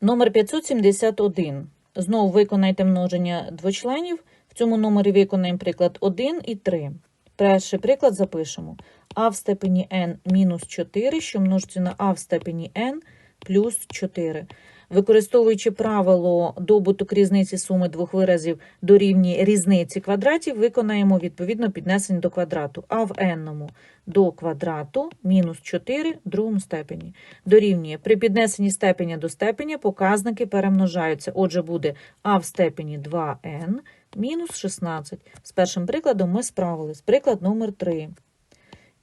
Номер 571. Знову виконайте множення двочленів. В цьому номері виконаємо приклад 1 і 3. Перший приклад запишемо. а в степені n мінус 4, що множиться на а в степені n плюс 4. Використовуючи правило добуток різниці суми двох виразів дорівнює різниці квадратів, виконаємо відповідно піднесення до квадрату. а в n до квадрату мінус 4 в другому степені. Дорівнює. При піднесенні степеня до степеня показники перемножаються. Отже, буде а в степені 2n мінус 16. З першим прикладом ми справились. Приклад номер 3.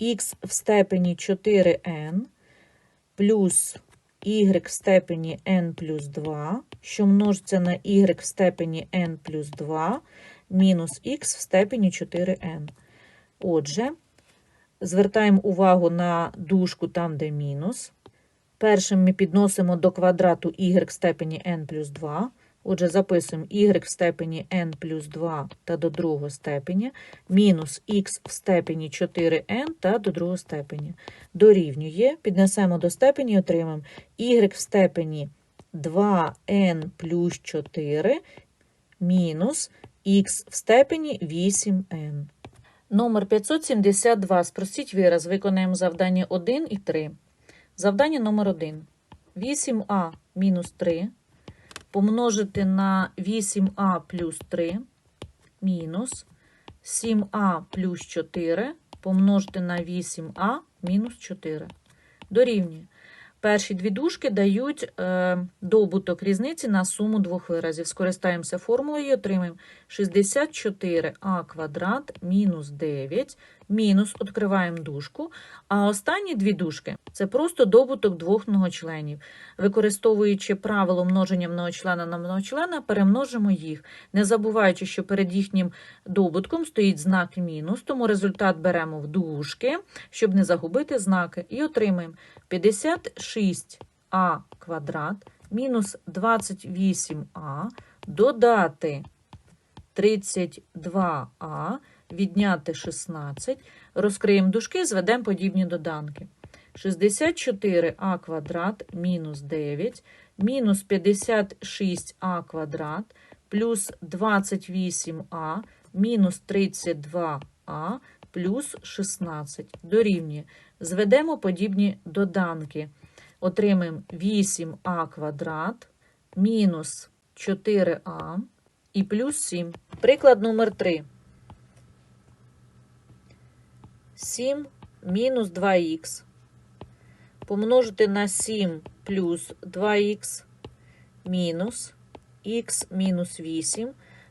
х в степені 4n плюс y в степені n плюс 2, що множиться на y в степені n плюс 2, мінус х в степені 4n. Отже, звертаємо увагу на дужку там, де мінус. Першим ми підносимо до квадрату y в степені n плюс 2. Отже, записуємо y в степені n плюс 2 та до другого степеня, мінус х в степені 4n та до другого степеня. Дорівнює, піднесемо до степені і отримаємо y в степені 2n плюс 4 мінус х в степені 8n. Номер 572. Спростіть вираз. Виконаємо завдання 1 і 3. Завдання номер 1. 8а мінус 3 помножити на 8а плюс 3 мінус 7а плюс 4 помножити на 8а мінус 4. Дорівнює. Перші дві дужки дають е, добуток різниці на суму двох виразів. Скористаємося формулою і отримаємо 64а квадрат мінус 9 мінус, відкриваємо дужку, а останні дві дужки – це просто добуток двох многочленів. Використовуючи правило множення многочлена на многочлена, перемножимо їх, не забуваючи, що перед їхнім добутком стоїть знак мінус, тому результат беремо в дужки, щоб не загубити знаки, і отримаємо 56а квадрат мінус 28а додати 32а, відняти 16, розкриємо дужки, зведемо подібні доданки. 64а квадрат мінус 9, мінус 56а квадрат, плюс 28а, мінус 32а, плюс 16. Дорівнює. Зведемо подібні доданки. Отримаємо 8а квадрат, мінус 4а і плюс 7. Приклад номер 3. 7 мінус 2х помножити на 7 плюс 2х мінус х мінус 8,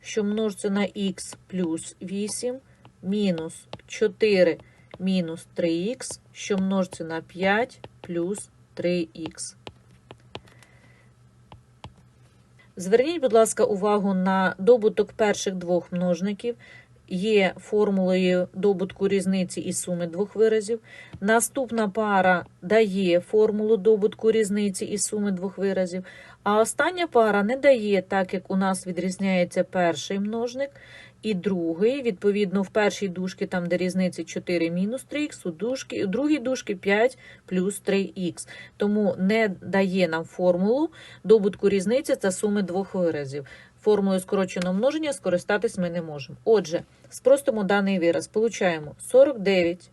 що множиться на х плюс 8, мінус 4 мінус 3х, що множиться на 5 плюс 3х. Зверніть, будь ласка, увагу на добуток перших двох множників. Є формулою добутку різниці і суми двох виразів. Наступна пара дає формулу добутку різниці і суми двох виразів. А остання пара не дає, так як у нас відрізняється перший множник і другий. Відповідно, в першій дужці, там, де різниця 4 мінус 3х, у, дужки, у другій дужці 5 плюс 3х. Тому не дає нам формулу добутку різниці та суми двох виразів. Формулою скороченого множення скористатись ми не можемо. Отже, спростимо даний вираз. Получаємо 49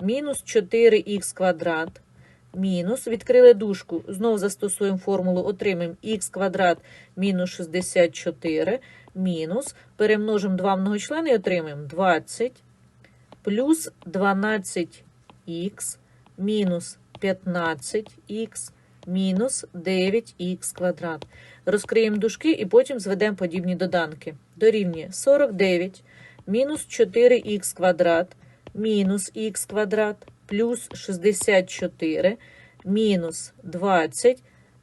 мінус 4х квадрат мінус, відкрили дужку, знову застосуємо формулу, отримаємо х квадрат мінус 64 мінус, перемножимо два многочлени і отримаємо 20 плюс 12х мінус 15х мінус 9х квадрат. Розкриємо дужки і потім зведемо подібні доданки. Дорівнює 49 мінус 4х квадрат мінус х квадрат плюс 64 мінус 20,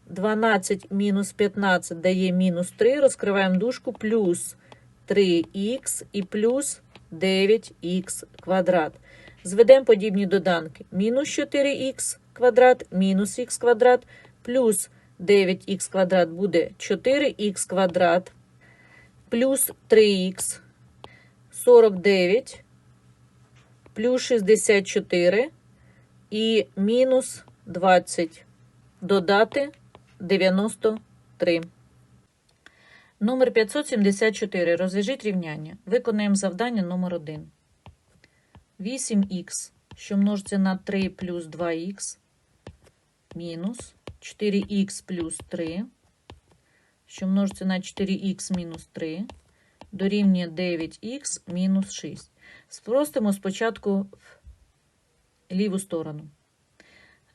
12 мінус 15 дає мінус 3, розкриваємо дужку, плюс 3х і плюс 9х квадрат. Зведемо подібні доданки. Мінус 4х квадрат, мінус х квадрат, плюс 9х квадрат буде 4х квадрат, плюс 3х, 49, плюс 64 і мінус 20. Додати 3. Номер 574. Розв'яжіть рівняння. Виконаємо завдання номер 1. 8х, що множиться на 3 плюс 2х, мінус 4х плюс 3, що множиться на 4х мінус 3, дорівнює 9х мінус 6. Спростимо спочатку в ліву сторону.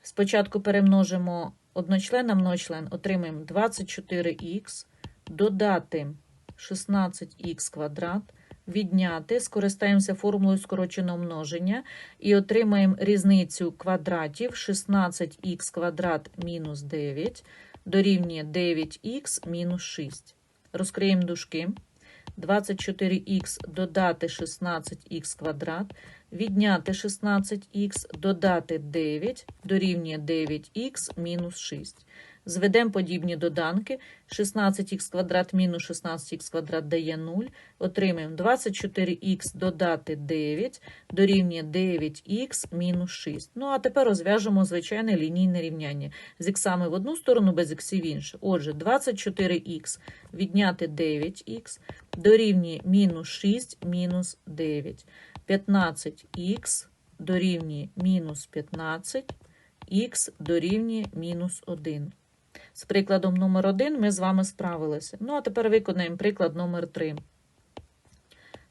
Спочатку перемножимо одночлен на многочлен, отримаємо 24х, додати 16х квадрат, відняти, скористаємося формулою скороченого множення. І отримаємо різницю квадратів. 16х квадрат мінус 9 дорівнює 9х мінус 6. Розкриємо дужки. 24х додати 16х квадрат, відняти 16х, додати 9 дорівнює 9х мінус 6. Зведемо подібні доданки. 16х квадрат мінус 16х квадрат дає 0. Отримаємо 24х додати 9 дорівнює 9х мінус 6. Ну, а тепер розв'яжемо звичайне лінійне рівняння. З іксами в одну сторону, без іксів в іншу. Отже, 24х відняти 9х дорівнює мінус 6 мінус 9. 15х дорівнює мінус 15, х дорівнює мінус 1. З прикладом номер 1 ми з вами справилися. Ну, а тепер виконаємо приклад номер 3.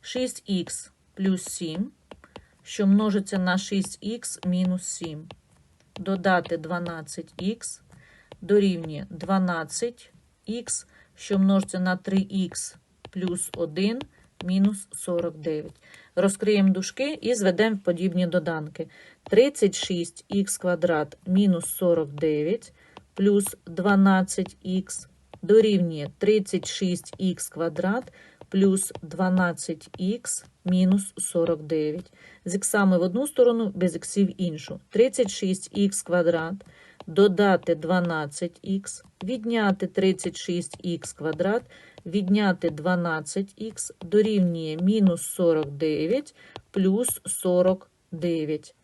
6х плюс 7, що множиться на 6х мінус 7. Додати 12х дорівнює 12х, що множиться на 3х плюс 1 мінус 49. Розкриємо дужки і зведемо подібні доданки. 36х квадрат мінус 49 плюс 12х дорівнює 36х квадрат плюс 12х мінус 49. З іксами в одну сторону, без іксів в іншу. 36х квадрат додати 12х, відняти 36х квадрат, відняти 12х дорівнює мінус 49 плюс 49.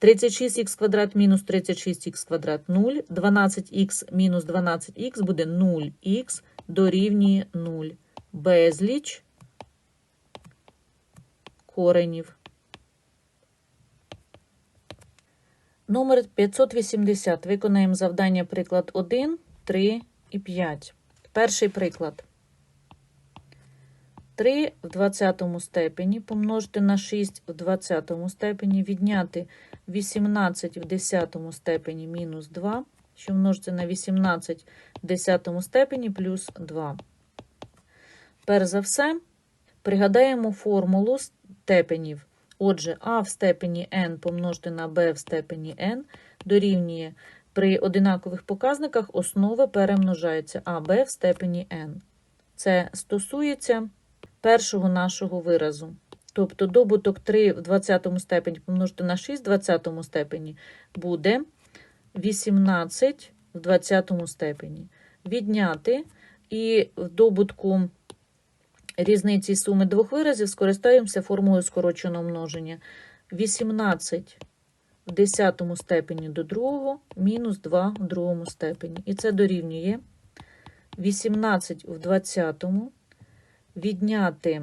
36х квадрат мінус 36х квадрат 0, 12х мінус 12х буде 0х дорівнює 0. Безліч коренів. Номер 580. Виконаємо завдання приклад 1, 3 і 5. Перший приклад. 3 в 20 степені помножити на 6 в 20 степені, відняти 18 в 10 степені мінус 2, що множиться на 18 в 10 степені плюс 2. Перш за все, пригадаємо формулу степенів. Отже, а в степені n помножити на b в степені n дорівнює при одинакових показниках основи перемножаються а в степені n. Це стосується першого нашого виразу. Тобто добуток 3 в 20 степені помножити на 6 в 20 степені буде 18 в 20 степені. Відняти і в добутку різниці суми двох виразів скористаємося формулою скороченого множення. 18 в 10 степені до другого мінус 2 в другому степені. І це дорівнює 18 в 20 відняти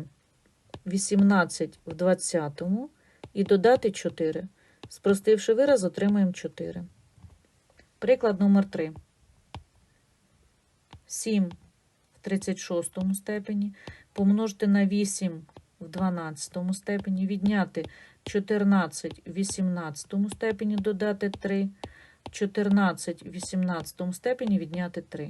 18 в 20 і додати 4. Спростивши вираз, отримаємо 4. Приклад номер 3. 7 в 36 степені помножити на 8 в 12 степені, відняти 14 в 18 степені, додати 3, 14 в 18 степені відняти 3.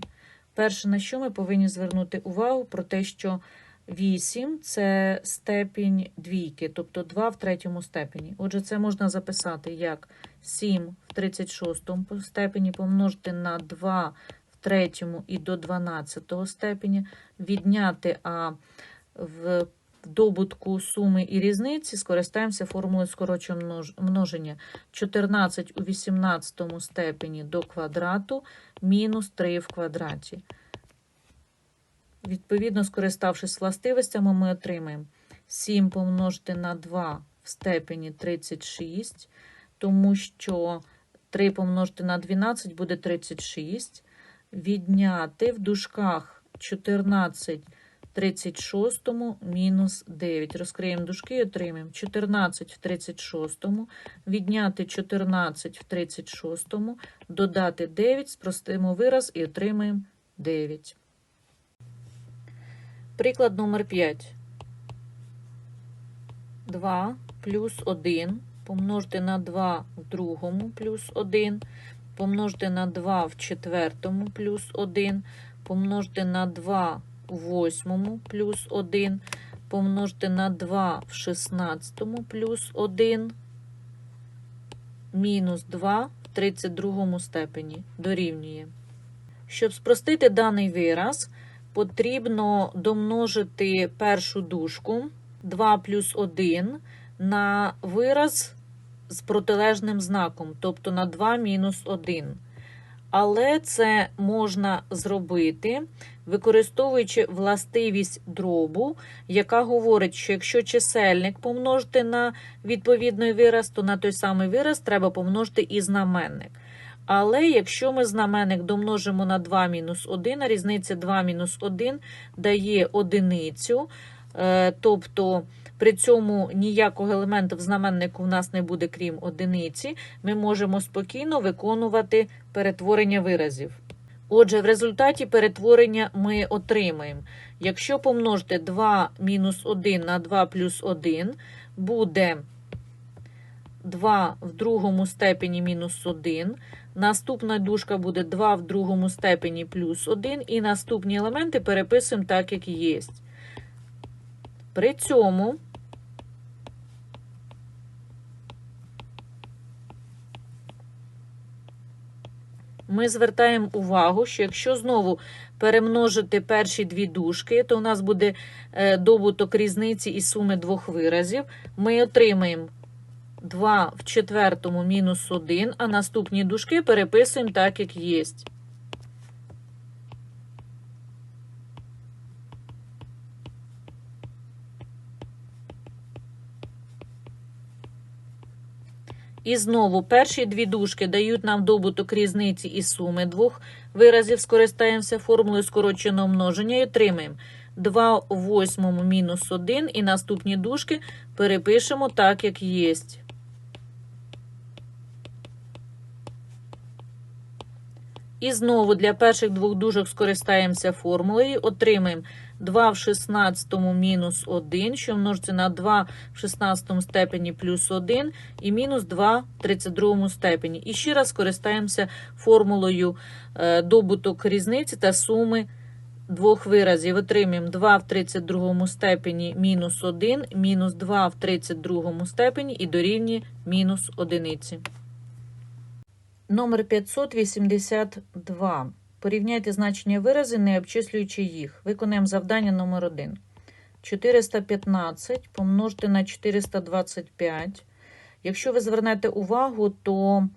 Перше, на що ми повинні звернути увагу, про те, що 8 це степінь двійки, тобто 2 в третьому степені. Отже, це можна записати як 7 в 36 степені помножити на 2 в третьому і до 12 степені, відняти а в добутку суми і різниці скористаємося формулою скороченого множення. 14 у 18 степені до квадрату мінус 3 в квадраті. Відповідно, скориставшись властивостями, ми отримаємо 7 помножити на 2 в степені 36, тому що 3 помножити на 12 буде 36. відняти в дужках 14 в 36 мінус 9. Розкриємо дужки і отримаємо 14 в 36, відняти 14 в 36, додати 9, спростимо вираз і отримаємо 9. Приклад номер 5. 2 плюс 1 помножити на 2 в другому плюс 1, помножити на 2 в четвертому плюс 1, помножити на 2 в восьмому плюс 1, помножити на 2 в шістнадцятому плюс 1, мінус 2 в 32 степені дорівнює. Щоб спростити даний вираз, потрібно домножити першу дужку 2 плюс 1 на вираз з протилежним знаком, тобто на 2 мінус 1. Але це можна зробити, використовуючи властивість дробу, яка говорить, що якщо чисельник помножити на відповідний вираз, то на той самий вираз треба помножити і знаменник. Але якщо ми знаменник домножимо на 2 мінус 1, а різниця 2 мінус 1 дає одиницю, е, тобто при цьому ніякого елементу в знаменнику в нас не буде, крім одиниці, ми можемо спокійно виконувати перетворення виразів. Отже, в результаті перетворення ми отримаємо. Якщо помножити 2 мінус 1 на 2 плюс 1, буде 2 в другому степені мінус 1. Наступна дужка буде 2 в другому степені плюс 1. І наступні елементи переписуємо так, як є. При цьому ми звертаємо увагу, що якщо знову перемножити перші дві дужки, то у нас буде е, добуток різниці і суми двох виразів. Ми отримаємо 2 в четвертому мінус 1, а наступні дужки переписуємо так, як є. І знову перші дві дужки дають нам добуток різниці і суми двох виразів. Скористаємося формулою скороченого множення і отримаємо 2 в восьмому мінус 1, і наступні дужки перепишемо так, як є. І знову для перших двох дужок скористаємося формулою, отримаємо 2 в 16 мінус 1, що множиться на 2 в 16 степені плюс 1, і мінус 2 в 32 степені. І ще раз скористаємося формулою е, добуток різниці та суми двох виразів. Отримаємо 2 в 32 степені мінус 1, мінус 2 в 32 степені і дорівнює мінус 1. Номер 582. Порівняйте значення вирази, не обчислюючи їх. Виконаємо завдання номер 1. 415 помножити на 425. Якщо ви звернете увагу, то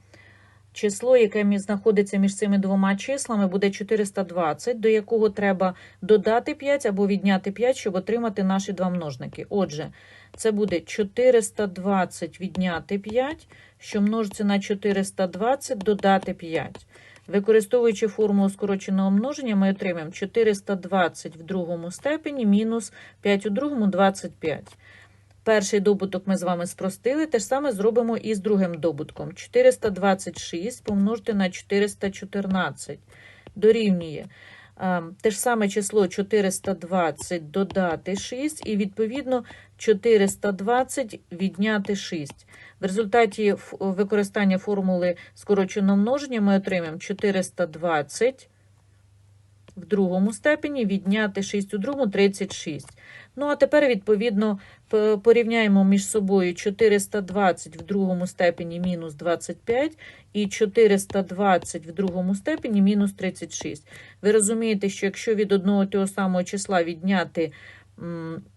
число, яке знаходиться між цими двома числами, буде 420, до якого треба додати 5 або відняти 5, щоб отримати наші два множники. Отже, це буде 420 відняти 5, що множиться на 420 додати 5. Використовуючи формулу скороченого множення, ми отримаємо 420 в другому степені мінус 5 у другому 25. Перший добуток ми з вами спростили, те ж саме зробимо і з другим добутком. 426 помножити на 414 дорівнює те ж саме число 420 додати 6, і, відповідно, 420 відняти 6. В результаті використання формули скороченого множення ми отримаємо 420 в другому степені, відняти 6 у другому 36. Ну, а тепер, відповідно, порівняємо між собою 420 в другому степені мінус 25 і 420 в другому степені мінус 36. Ви розумієте, що якщо від одного того самого числа відняти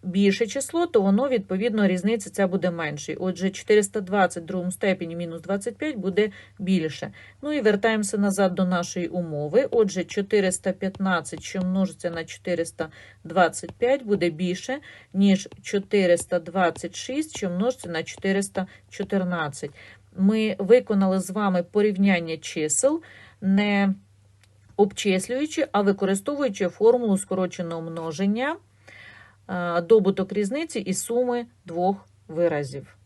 більше число, то воно, відповідно, різниця ця буде менше. Отже, 420 в другому степені мінус 25 буде більше. Ну і вертаємося назад до нашої умови. Отже, 415, що множиться на 425, буде більше, ніж 426, що множиться на 414. Ми виконали з вами порівняння чисел. не обчислюючи, а використовуючи формулу скороченого множення, добуток різниці і суми двох виразів.